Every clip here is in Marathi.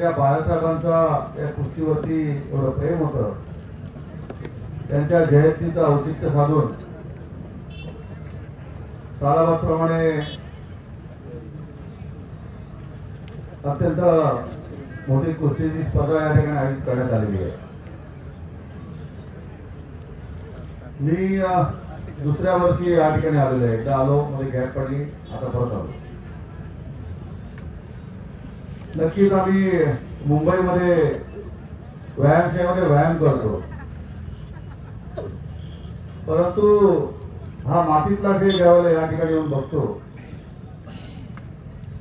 त्या बाळासाहेबांचा या कुस्तीवरती एवढं प्रेम होतं. त्यांच्या जयंतीचं औचित्य साधून सालाबादप्रमाणे अत्यंत मोठी कुस्तीची स्पर्धा या ठिकाणी आयोजित करण्यात आलेली आहे. मी दुसऱ्या वर्षी या ठिकाणी आलेलो आहे. एकदा आलो मध्ये गॅप पडली आता परत आलो. नक्कीच आम्ही मुंबईमध्ये व्यायामशाळेमध्ये व्यायाम करतो. परंतु हा मातीतला खेळ ज्यावेळेला या ठिकाणी येऊन बघतो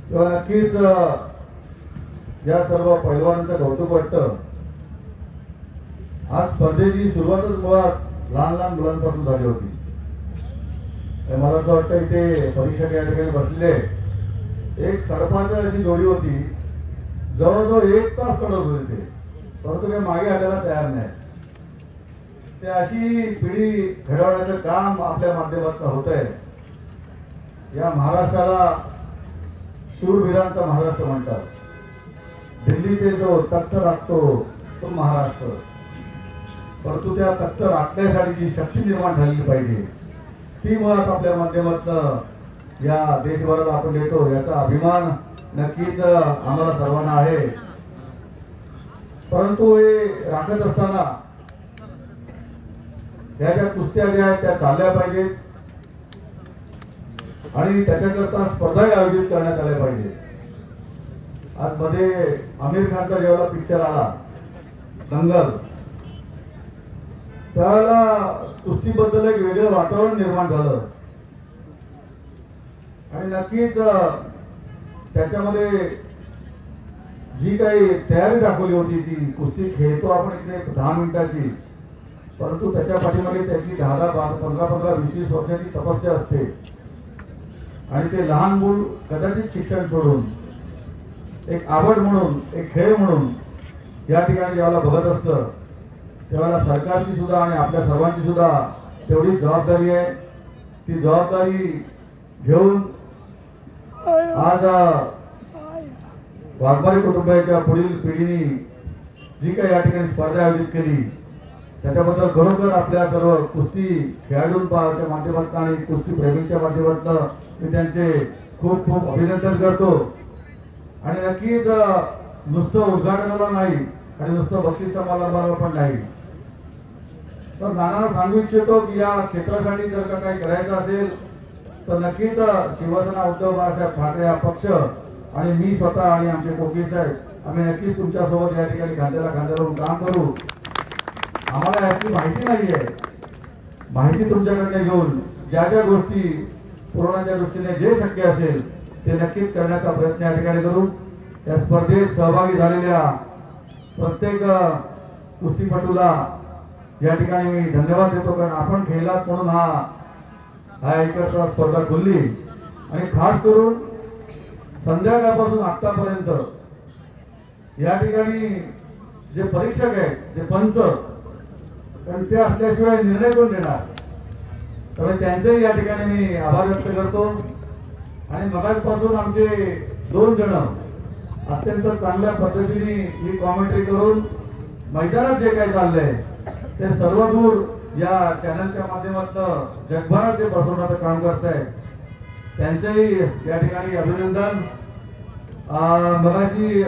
तेव्हा नक्कीच या सर्व पैलवानांचं कौतुक वाटतं. आज स्पर्धेची सुरुवातच मुळात लहान लहान मुलांपासून झाली होती. तर मला असं वाटतं इथे परीक्षक या ठिकाणी बसले एक सरपंच अशी जोडी होती जवळजवळ एक तास कडत होते ते. परंतु काही मागे हटायला तयार नाही. ते अशी पिढी घडवण्याचं काम आपल्या माध्यमातून होत आहे या महाराष्ट्राला शूरवीरांचा महाराष्ट्र म्हणतात. दिल्लीचे जो तख्त राखतो तो महाराष्ट्र. परंतु त्या तख्त राखण्यासाठी जी शक्ती निर्माण झालेली पाहिजे ती मुळात आपल्या माध्यमातून या देशभराला आपण देतो याचा अभिमान नक्कीच आम्हाला सर्वांना आहे. परंतु हे राखत असताना या ज्या कुस्त्या ज्या आहेत त्या चालल्या पाहिजेत. आणि त्याच्याकरता स्पर्धाही आयोजित करण्यात आल्या पाहिजेत. आज मध्ये आमिर खानचा जेव्हा पिक्चर आला दंगल त्यावेळेला कुस्तीबद्दल एक वेगळं वातावरण निर्माण झालं. आणि नक्कीच त्याच्यामध्ये जी काही तयारी दाखवली होती ती कुस्ती खेळतो आपण इथे दहा मिनिटाची. परंतु त्याच्या पाठीमागे त्याची दहा दहा पंधरा पंधरा वीस वीस वर्षाची तपस्या असते. आणि ते लहान मूल कदाचित शिक्षण सोडून एक आवड म्हणून एक खेळ म्हणून या ठिकाणी ज्यावेळेला बघत असतं. तेव्हा सरकारची सुद्धा आणि आपल्या सर्वांची सुद्धा तेवढी जबाबदारी आहे. ती जबाबदारी घेऊन आज वाघमारी कुटुंबाच्या पुढील पिढीने जी काही या ठिकाणी स्पर्धा आयोजित केली त्याच्याबद्दल खरोखर आपल्या सर्व कुस्ती खेळाडूंच्या माध्यमातून आणि कुस्ती प्रेमींच्या माध्यमातून मी त्यांचे खूप खूप अभिनंदन करतो. आणि नक्कीच नुसतं उद्घाटनाला नाही आणि नुसतं बक्षीस समारंभाला पण नाही. तर नानाला सांगू इच्छितो की या क्षेत्रासाठी जर का काही करायचं असेल तर नक्कीच शिवसेना उद्धव बाळासाहेब ठाकरे हा पक्ष आणि मी स्वतः आणि आमचे कोकीळ साहेब आम्ही नक्कीच तुमच्यासोबत या ठिकाणी खांद्याला खांद्यावरून काम करू. आम्हाला याची माहिती नाही आहे माहिती तुमच्याकडे घेऊन ज्या ज्या गोष्टी कोरोनाच्या दृष्टीने जे शक्य असेल ते नक्कीच करण्याचा प्रयत्न या ठिकाणी करू. या स्पर्धेत सहभागी झालेल्या प्रत्येक कुस्तीपटूला या ठिकाणी मी धन्यवाद देतो कारण आपण खेळलात म्हणून हा हा एकत्र स्पर्धा खुलली. आणि खास करून संध्याकाळपासून आतापर्यंत या ठिकाणी जे परीक्षक आहेत जे पंच कारण ते असल्याशिवाय निर्णय कोण देणार? तर त्यांचेही या ठिकाणी मी आभार व्यक्त करतो. आणि मगाचपासून आमचे दोन जण अत्यंत चांगल्या पद्धतीने ही कॉमेंट्री करून मैदानात जे काही चाललंय ते सर्व दूर या चॅनलच्या माध्यमातून जगभरात ते बसवण्याचं काम करत आहे त्यांचंही या ठिकाणी अभिनंदन. मगाशी